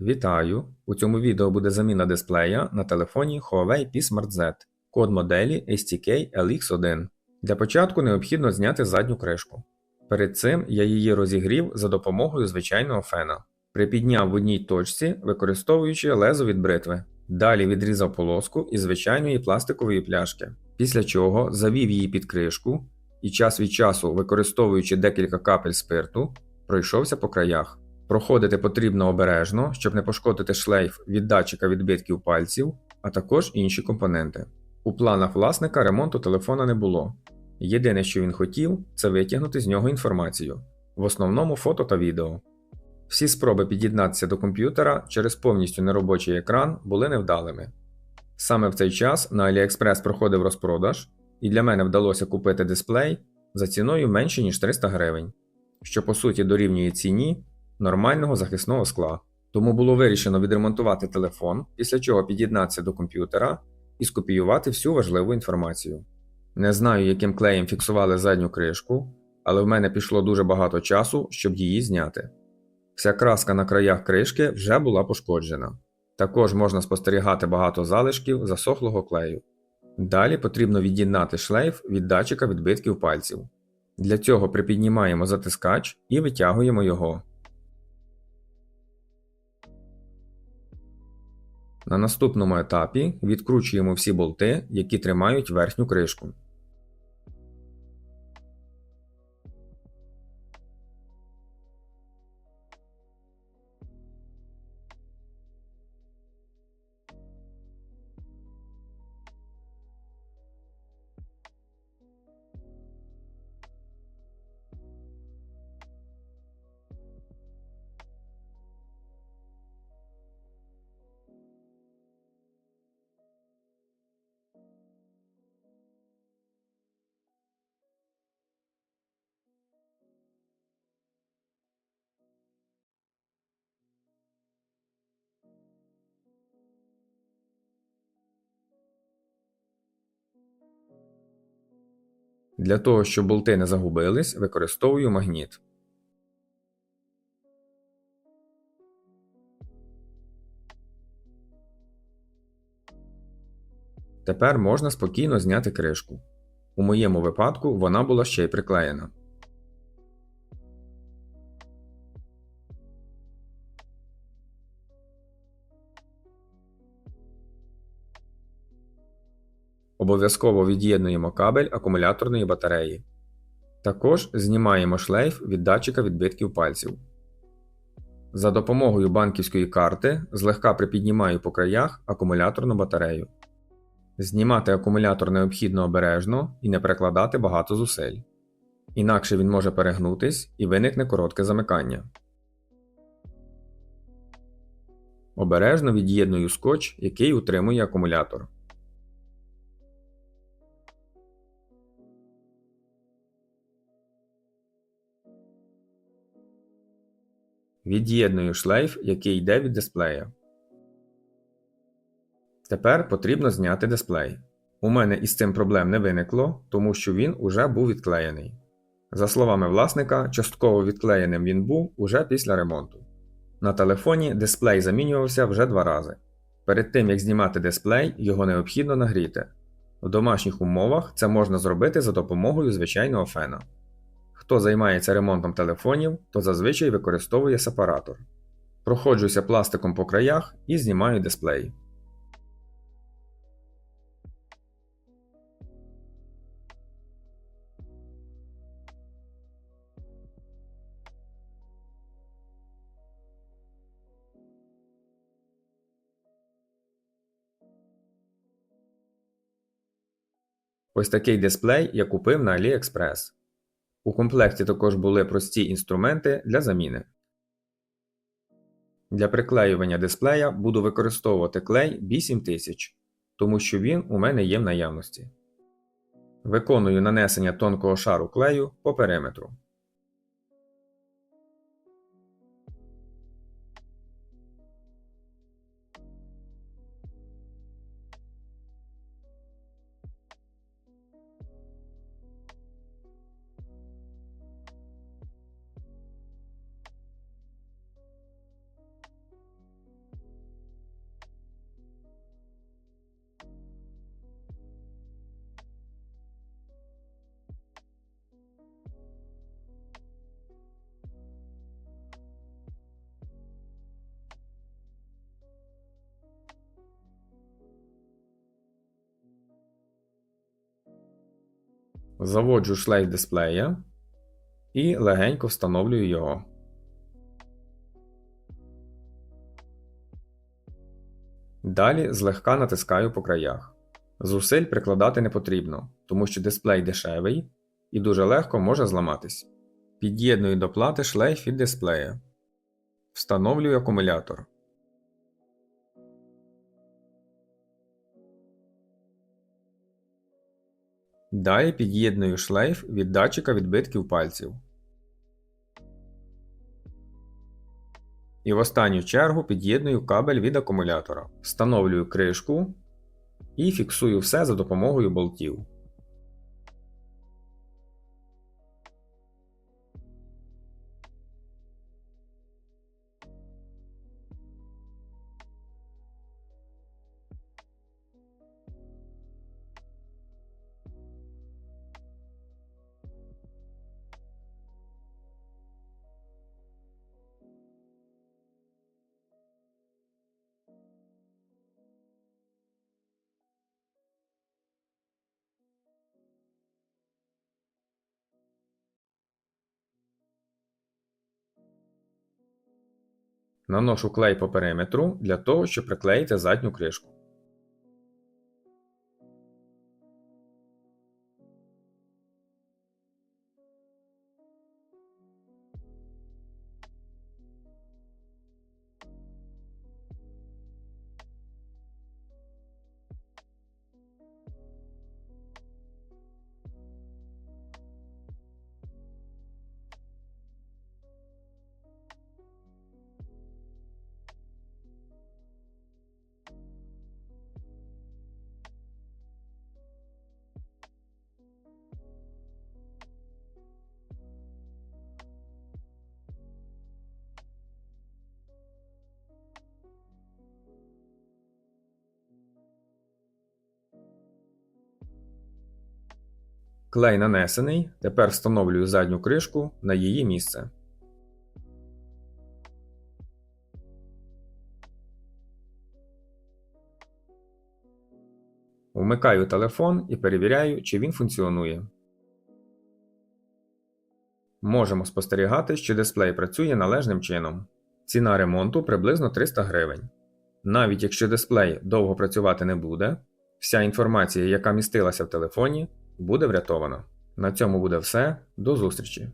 Вітаю! У цьому відео буде заміна дисплея на телефоні Huawei P Smart Z, код моделі STK LX1. Для початку необхідно зняти задню кришку. Перед цим я її розігрів за допомогою звичайного фена. Припідняв в одній точці, використовуючи лезо від бритви. Далі відрізав полоску із звичайної пластикової пляшки, після чого завів її під кришку і час від часу, використовуючи декілька капель спирту, пройшовся по краях. Проходити потрібно обережно, щоб не пошкодити шлейф від датчика відбитків пальців, а також інші компоненти. У планах власника ремонту телефона не було. Єдине, що він хотів, це витягнути з нього інформацію, в основному фото та відео. Всі спроби під'єднатися до комп'ютера через повністю неробочий екран були невдалими. Саме в цей час на AliExpress проходив розпродаж, і для мене вдалося купити дисплей за ціною менше ніж 300 гривень, що по суті дорівнює ціні нормального захисного скла. Тому було вирішено відремонтувати телефон, після чого під'єднатися до комп'ютера і скопіювати всю важливу інформацію. Не знаю, яким клеєм фіксували задню кришку, але в мене пішло дуже багато часу, щоб її зняти. Вся краска на краях кришки вже була пошкоджена. Також можна спостерігати багато залишків засохлого клею. Далі потрібно від'єднати шлейф від датчика відбитків пальців. Для цього припіднімаємо затискач і витягуємо його. На наступному етапі відкручуємо всі болти, які тримають верхню кришку. Для того, щоб болти не загубились, використовую магніт. Тепер можна спокійно зняти кришку. У моєму випадку вона була ще й приклеєна. Обов'язково від'єднуємо кабель акумуляторної батареї. Також знімаємо шлейф від датчика відбитків пальців. За допомогою банківської карти злегка припіднімаю по краях акумуляторну батарею. Знімати акумулятор необхідно обережно і не перекладати багато зусиль. Інакше він може перегнутись і виникне коротке замикання. Обережно від'єдную скотч, який утримує акумулятор. Від'єдную шлейф, який йде від дисплея. Тепер потрібно зняти дисплей. У мене із цим проблем не виникло, тому що він уже був відклеєний. За словами власника, частково відклеєним він був уже після ремонту. На телефоні дисплей замінювався вже два рази. Перед тим як знімати дисплей, його необхідно нагріти. В домашніх умовах це можна зробити за допомогою звичайного фена. Хто займається ремонтом телефонів, то зазвичай використовує сепаратор. Проходжуся пластиком по краях і знімаю дисплей. Ось такий дисплей я купив на AliExpress. У комплекті також були прості інструменти для заміни. Для приклеювання дисплея буду використовувати клей B7000, тому що він у мене є в наявності. Виконую нанесення тонкого шару клею по периметру. Заводжу шлейф дисплея і легенько встановлюю його. Далі злегка натискаю по краях. Зусиль прикладати не потрібно, тому що дисплей дешевий і дуже легко може зламатись. Під'єдную до плати шлейф від дисплея. Встановлюю акумулятор. Далі під'єдную шлейф від датчика відбитків пальців. І в останню чергу під'єдную кабель від акумулятора. Встановлюю кришку і фіксую все за допомогою болтів. Наношу клей по периметру для того, щоб приклеїти задню кришку. Клей нанесений, тепер встановлюю задню кришку на її місце. Вмикаю телефон і перевіряю, чи він функціонує. Можемо спостерігати, що дисплей працює належним чином. Ціна ремонту приблизно 300 гривень. Навіть якщо дисплей довго працювати не буде, вся інформація, яка містилася в телефоні, буде врятовано. На цьому буде все. До зустрічі!